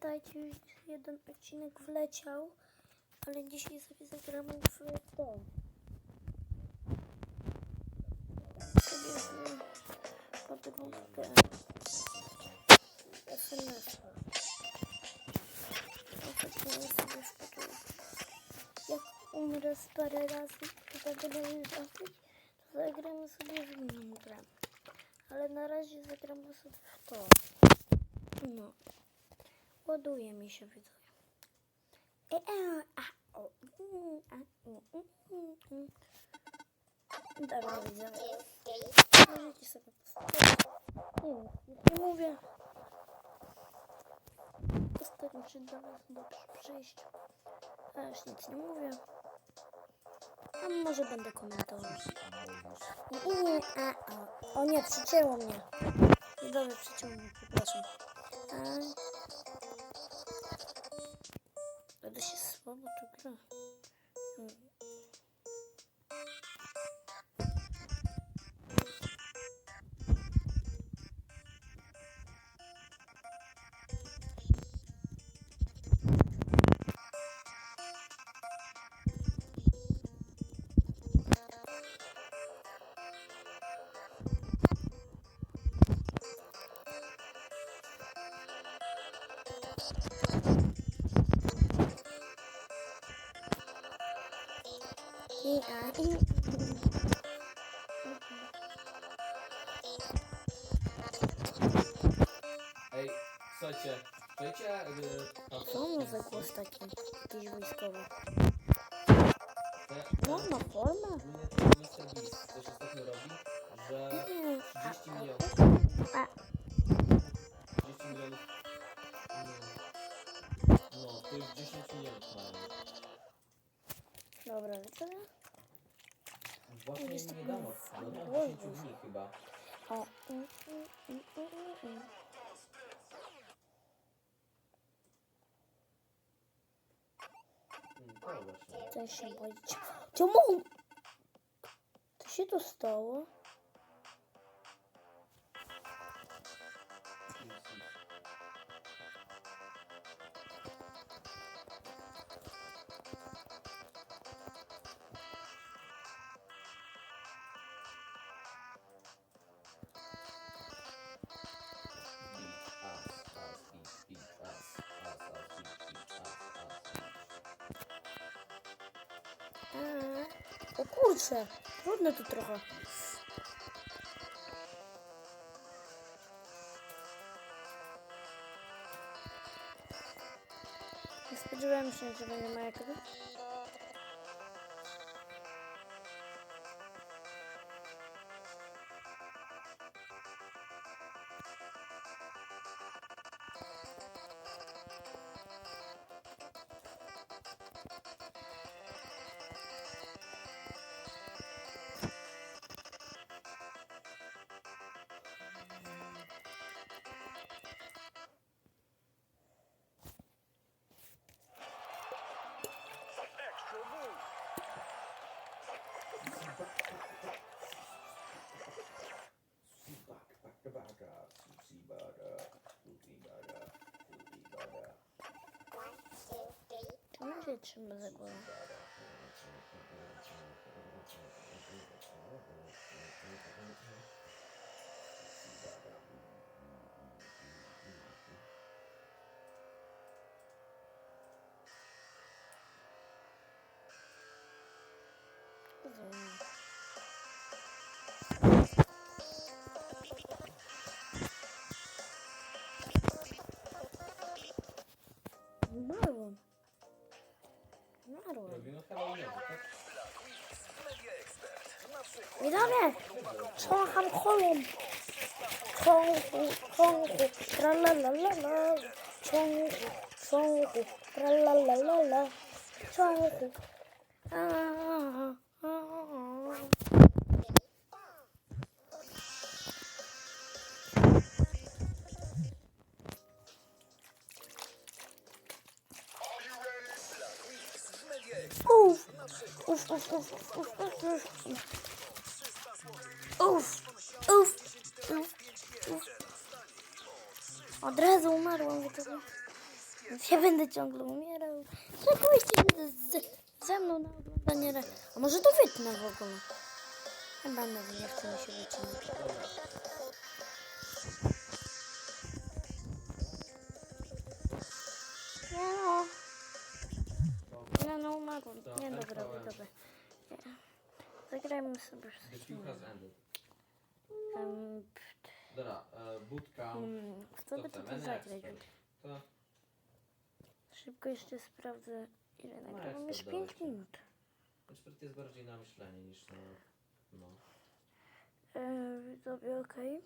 pamiętajcie, już jeden odcinek wleciał, ale dzisiaj sobie zagramy w to. Sobie. Jak umrę z parę razy, to już zacząć, to zagramy sobie w inną. Ale na razie zagramy sobie w to. No. Ładuje mi się widzowie. Dobra widzowie. Możecie sobie postawić. Nie mówię. Postaram się do was dobrze przyjść. A już nic nie mówię. A może będę komentował. Nie, a, o. o nie, przycięło mnie. Widzowie, przycięło mnie, przepraszam. A... True. I, a, i, Ej, słuchajcie, wiecie, Co mu za głos taki? Jakiś wojskowy. No, ma formę. Mr. Beast coś ostatnio robi, że Nie, 30 milionów, a, 30 milionów, no, to jest 10 milionów mają. dobra, widzę. Właśnie Jest niedawno, taki no, no, głos 10 dni chyba. O, mm, mm, mm, mm, mm. Mm, To właśnie. Ten się boi. Czemu? Co się to stało? O kurczę, trudne to trochę. Nie spodziewałem się, że będzie moja gra. kaçırmadık onu. Kızım. 하루. 왜냐면 총한 콜롬 총구 총구 랄랄랄랄라. 총구 총구 랄랄랄랄라. 총구 아. Uf, uf, uf, uf, uf, uf, uf. Uf, uf. Od razu umarłam. Więc ja będę ciągle umierał. Szykujcie się ze mną na oglądanie. A może to wytnę w ogóle? Chyba nie wiem, chce mi się wycinać. Nie umarłem. To Nie, dobra, LVM. dobra. Nie. Zagrajmy sobie coś. Um, Dobra, e, bootcamp. hmm, co by to, Any zagrać? To Szybko jeszcze sprawdzę, ile No, nagrywam. Już to 5 dodać? minut. ekspert jest bardziej na myślenie niż na... No. E, Widzowie, okej.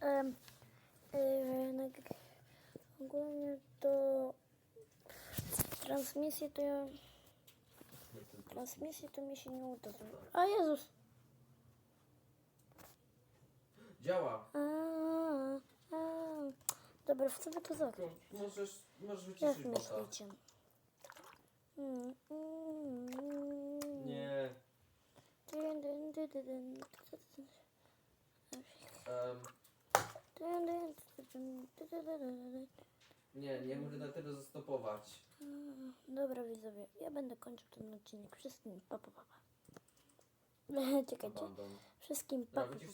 Em, e, nag- Ogólnie to transmisję to ja, transmisję to mi się nie uda. A Jezus! Działa! A, a. Dobra, w co by to zagrać? Tylko Możesz, możesz Jak wyciszyć bota. myślicie? Mm, mm, mm. Nie. Dyn, dyn, dyn, dyn, dyn, dyn. em, Dyn, dyn, dyn, dyn, dyn, dyn, dyn. nie, nie mogę na tyle zastopować. Dobra widzowie, ja będę kończył ten odcinek. Wszystkim pa pa pa. pa. Czekajcie. Wszystkim pa pa. wycisz